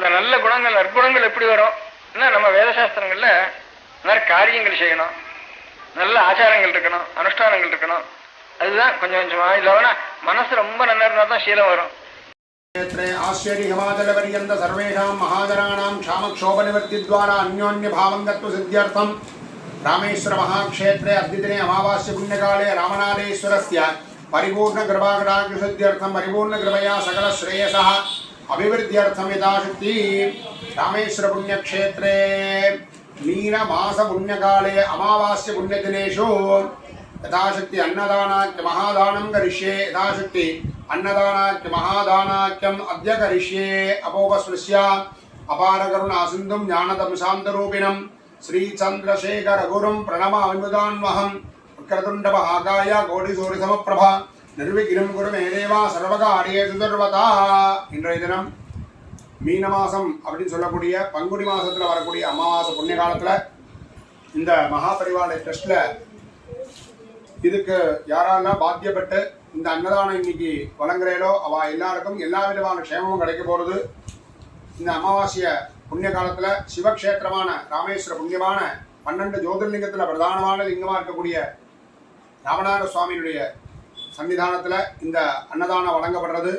அந்த நல்ல குணங்கள் நற்குணங்கள் எப்படி வரும்? நம்ம வேதசாஸ்திரங்கள்ல நற்காரியங்கள் செய்யணும். நல்ல ஆச்சாரங்கள் இருக்கணும் அனுஷ்டானங்கள் இருக்கணும். அதுதான் கொஞ்சம் கொஞ்சமாக இல்லவனா மனசு ரொம்ப நல்லா இருந்தா தான் சீலம் வரும். ஆஸ்வேரி ஹிமாதலபரியந்த சர்வேஷாம் மகாதராணாம் க்ஷாமக்ஷோபநிவர்த்தித்வாரா அந்யோன்யபாவங்கத்துவ சித்தியர்த்தம். ராமேஸ்வர மகாக்ஷேத்ரே அத்திதினே அமாவாஸ்ய புண்ணியகாலே ராமநாதேஸ்வரஸ்ய பரிபூர்ணகிருபாகடாகிருசித்தியர்த்தம் பரிபூர்ணகிருபயா சகல ஸ்ரேயசா अभिवृद्ध्यर्थमिताशक्ति रामेश्वरपुण्यक्षेत्रे मीनमासपुण्यकाले अमावास्यपुण्यदिनेषु यथाशक्ति अन्नदानाख्य महादानं करिष्ये यथाशक्ति अन्नदानाख्य महादानाख्यम् अद्य करिष्ये अपोपस्पृश्य अपारकरुणासिन्धुं ज्ञानतमशान्तरूपिणं श्रीचन्द्रशेखरगुरुं प्रणमाविमुदान्वहम् उत्कर्तुण्डपहाकाय कोटिसूरिसमप्रभा நிர்விக்னம் குரு மேதேவா சர்வகாரியே சுதர்வதா. இன்றைய தினம் மீன மாசம் அப்படின்னு சொல்லக்கூடிய பங்குனி மாசத்துல வரக்கூடிய அமாவாசை புண்ணிய காலத்துல இந்த மகாபரிவாளை ட்ரஸ்ட்ல இதுக்கு யாரெல்லாம் பாத்தியப்பட்டு இந்த அன்னதானம் இன்னைக்கு வழங்குறேனோ அவ எல்லாருக்கும் எல்லா விதமான க்ஷேமமும் கிடைக்க போறது. இந்த அமாவாசைய புண்ணிய காலத்துல சிவக்ஷேத்திரமான ராமேஸ்வர புண்ணியமான பன்னெண்டு ஜோதிர்லிங்கத்துல பிரதானமான லிங்கமா இருக்கக்கூடிய ராமநாத சுவாமியினுடைய சன்னிதானத்துல இந்த அன்னதானம் வழங்கப்படுறது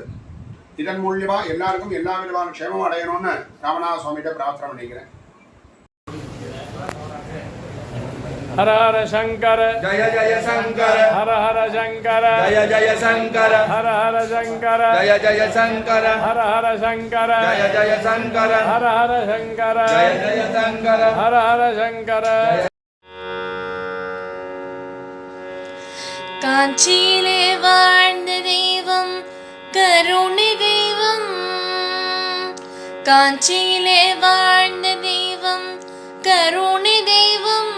இதன் மூலியமா எல்லாருக்கும் எல்லா விதமான க்ஷேமம் அடையணும்னு ராமநாத சுவாமிகிட்ட பிரார்த்தனை பண்ணிக்கிறேன் हर हर शंकर जय जय शंकर हर हर शंकर जय जय शंकर हर हर शंकर जय जय शंकर हर हर शंकर जय जय शंकर हर हर शंकर जय जय शंकर हर हर शंकर காஞ்சியிலே வாழ்ந்த தெய்வம் கருணை தெய்வம். காஞ்சியிலே வாழ்ந்த தெய்வம் கருணை தெய்வம்.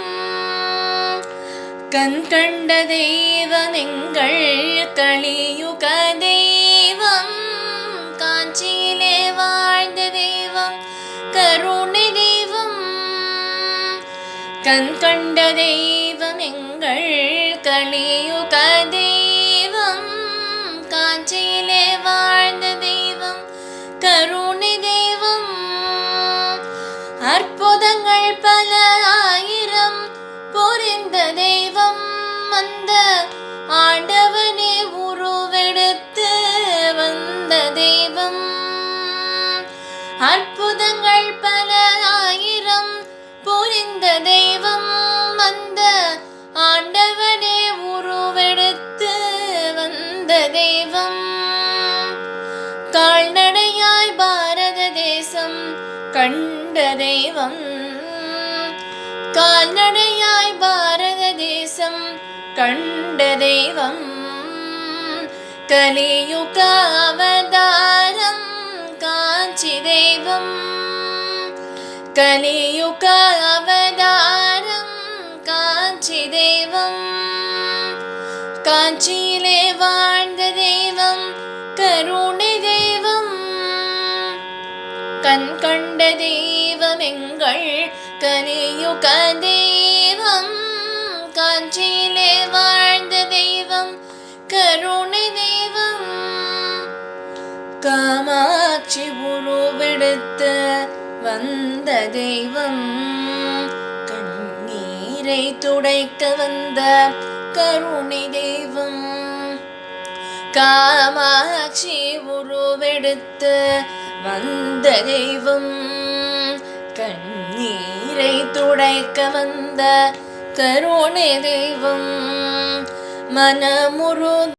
கண் கண்ட தெய்வம் எங்கள் கலியுக தெய்வம். காஞ்சியிலே வாழ்ந்த தெய்வம் கருணை தெய்வம். கண் கண்ட தெய்வம் எங்கள் கலியுக தெய்வம் காஞ்சியிலே வாழ்ந்த தெய்வம் கருணை தெய்வம். அற்புதங்கள் பல ஆயிரம் பொறிந்த தெய்வம் அந்த ஆண்டவனே உருவெடுத்து வந்த தெய்வம். அற்புதங்கள் வந்த தெய்வம். கால்நடையாய் பாரத தேசம் கண்ட தெய்வம். கால்நடையாய் பாரத தேசம் கண்ட தெய்வம். கலியுக அவதாரம் காஞ்சி தெய்வம். கலியுக அவதாரம் காஞ்சி தெய்வம். காஞ்சியிலே வாழ்ந்த தெய்வம் கருணை தெய்வம். கண் கண்ட தெய்வம் எங்கள் கலியுக தெய்வம் காஞ்சியிலே வாழ்ந்த தெய்வம் கருணை தெய்வம். காமாட்சி உருவெடுத்து வந்த தெய்வம் கண்ணீரை துடைக்க வந்த கருணை தெய்வம். காமாட்சி உருவெடுத்து வந்த தெய்வம். கண்ணீரை துடைக்க வந்த கருணை தெய்வம். மனமுரு